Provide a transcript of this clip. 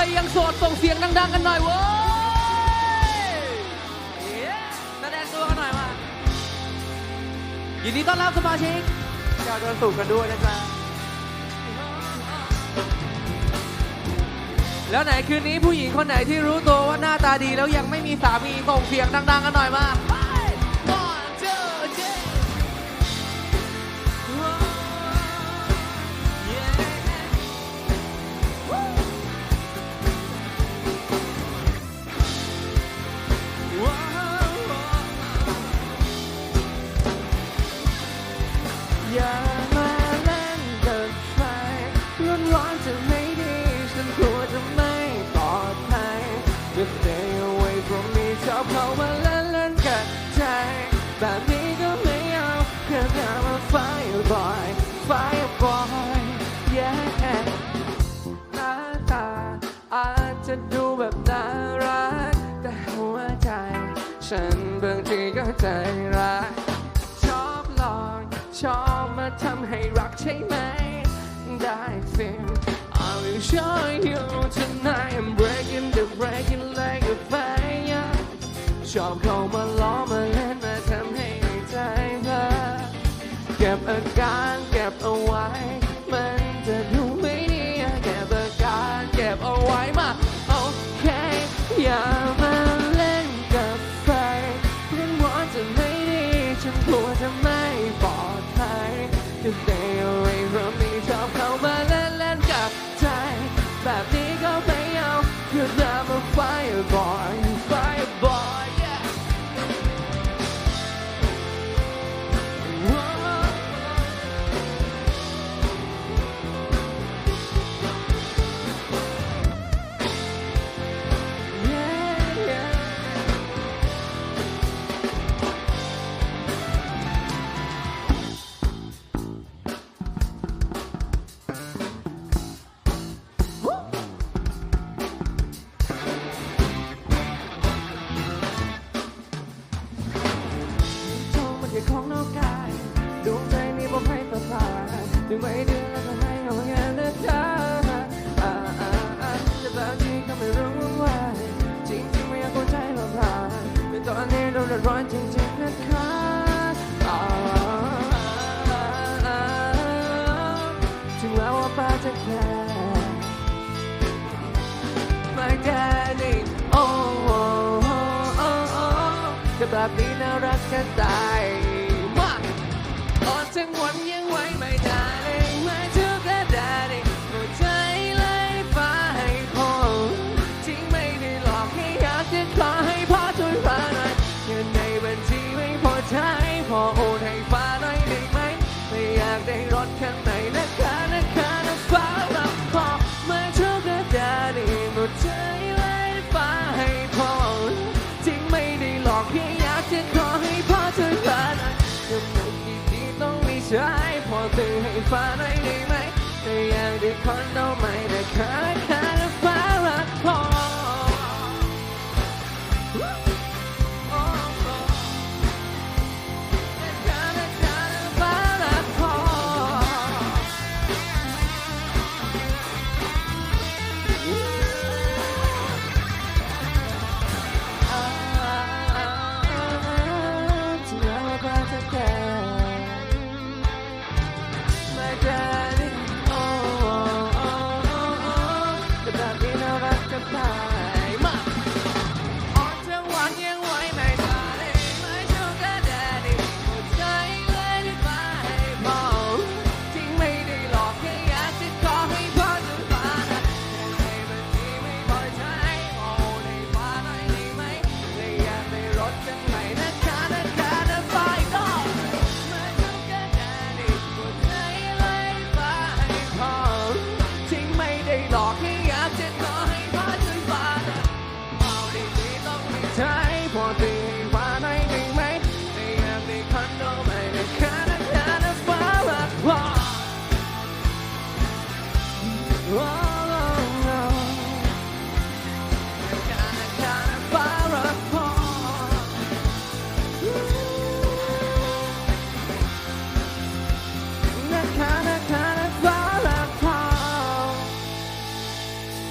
รยังโสดส่งเสียงดังๆกันหน่อยเว้ยเย้แสดงตัวกันหน่อยมายินดีต้อนรับสมาชิกอยากโดนสูบกันด้วยนะจ๊ะ แล้วไหนคืนนี้ผู้หญิงคนไหนที่รู้ตัวว่าหน้าตาดีแล้วยังไม่มีสามีส่งเสียงดังๆกันหน่อยมา Just stay away from me ชอบเขามาเล่นเล่นกับใจแบบนี้ก็ไม่เอาแค่ทำมาไฟบ่อยไฟบ่อย yeah หน้าตาอาจจะดูแบบน่ารัก แต่หัวใจ ฉันบางทีก็ใจร้ายชอบหลอกชอบมาทำให้รักใช่ไหม ได้สิ I will show you tonight I'm breaking ชอบเข้ามาล้อมาเล่นมาทำให้ใจเธอเก็บอาการเก็บเอาไว้ แต่แบบนี้น่ารักแค่ตายมาอ่อนจังหวันยังไหวไม่ได้ไม่ทุกข์และได้หัวใจเลยฟ้าให้พงทิ้งไม่ได้หลอกให้อยากจะขอให้พ่อช่วยฟ้าหน่อยเงินในบัญชีไม่พอใช้พอโอ ให้ฟ้าหน่อยได้ไหมแต่อยากได้คอนโดใหม่แต่ขาค่านะฟ้ารักพอ